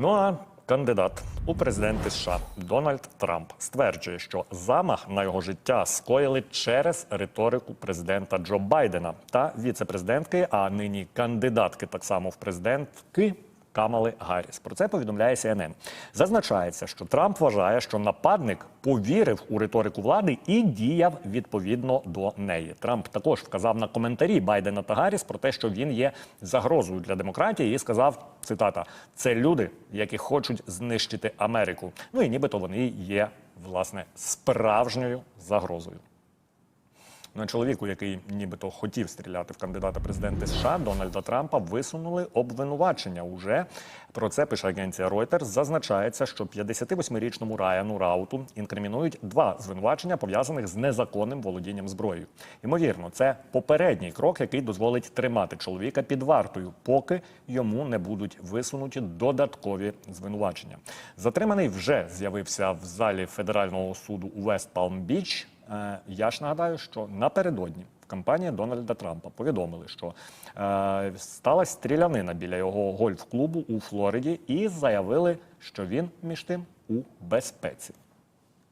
Ну а кандидат у президенти США Дональд Трамп стверджує, що замах на його життя скоїли через риторику президента Джо Байдена та віце-президентки, а нині кандидатки так само в президентки. Камали Гарріс. Про це повідомляє CNN. Зазначається, що Трамп вважає, що нападник повірив у риторику влади і діяв відповідно до неї. Трамп також вказав на коментарі Байдена та Гарріс про те, що він є загрозою для демократії, і сказав: цитата: це люди, які хочуть знищити Америку. Ну і нібито вони є власне справжньою загрозою. На чоловіку, який нібито хотів стріляти в кандидата президенти США Дональда Трампа, висунули обвинувачення. Уже про це пише агенція Reuters. Зазначається, що 58-річному Райану Рауту інкримінують два звинувачення, пов'язаних з незаконним володінням зброєю. Ймовірно, це попередній крок, який дозволить тримати чоловіка під вартою, поки йому не будуть висунуті додаткові звинувачення. Затриманий вже з'явився в залі федерального суду у Вест Палм Біч. Е, Я ж нагадаю, що напередодні в кампанії Дональда Трампа повідомили, що е, сталася стрілянина біля його гольф-клубу у Флориді, і заявили, що він між тим у безпеці.